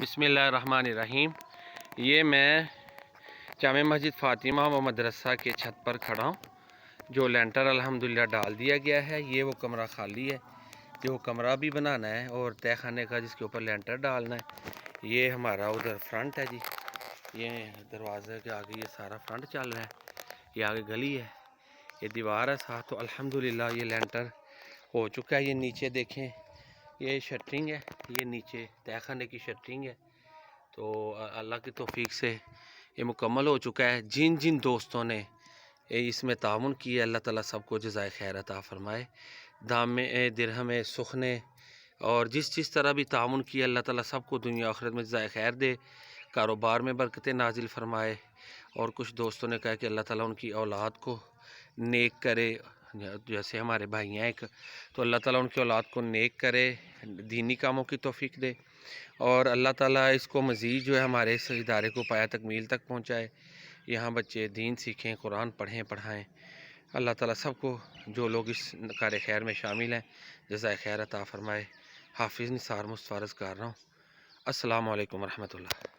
بسم اللہ الرحمن الرحیم۔ یہ میں جامع مسجد فاطمہ و مدرسہ کے چھت پر کھڑا ہوں۔ جو لینٹر الحمدللہ ڈال دیا گیا ہے، یہ وہ کمرہ خالی ہے۔ یہ وہ کمرہ بھی بنانا ہے اور تہ خانے کا جس کے اوپر لینٹر ڈالنا ہے، یہ ہمارا ادھر فرنٹ ہے جی۔ یہ دروازے کے آگے یہ سارا فرنٹ چل رہا ہے۔ یہ آگے گلی ہے۔ یہ دیوار ہے۔ ساتھ تو الحمدللہ یہ لینٹر ہو چکا ہے۔ یہ نیچے دیکھیں۔ یہ شٹرنگ ہے، یہ نیچے تہ خانے کی شٹرنگ ہے۔ تو اللہ کی توفیق سے یہ مکمل ہو چکا ہے۔ جن جن دوستوں نے اس میں تعاون کیا اللہ تعالیٰ سب کو جزائے خیر عطا فرمائے۔ دام میں درہم سخنے، اور جس جس طرح بھی تعاون کیا اللہ تعالیٰ سب کو دنیا آخرت میں جزائے خیر دے۔ کاروبار میں برکتیں نازل فرمائے۔ اور کچھ دوستوں نے کہا کہ اللہ تعالیٰ ان کی اولاد کو نیک کرے۔ جیسے ہمارے بھائی ہیں ایک، تو اللہ تعالیٰ ان کی اولاد کو نیک کرے، دینی کاموں کی توفیق دے اور اللہ تعالیٰ اس کو مزید جو ہے ہمارے اس ادارے کو پایا تکمیل تک پہنچائے۔ یہاں بچے دین سیکھیں، قرآن پڑھیں، پڑھائیں۔ اللہ تعالیٰ سب کو جو لوگ اس کار خیر میں شامل ہیں، جزائے خیر عطا فرمائے۔ حافظ نثار مستفارز کر رہا ہوں۔ السلام علیکم ورحمۃ اللہ۔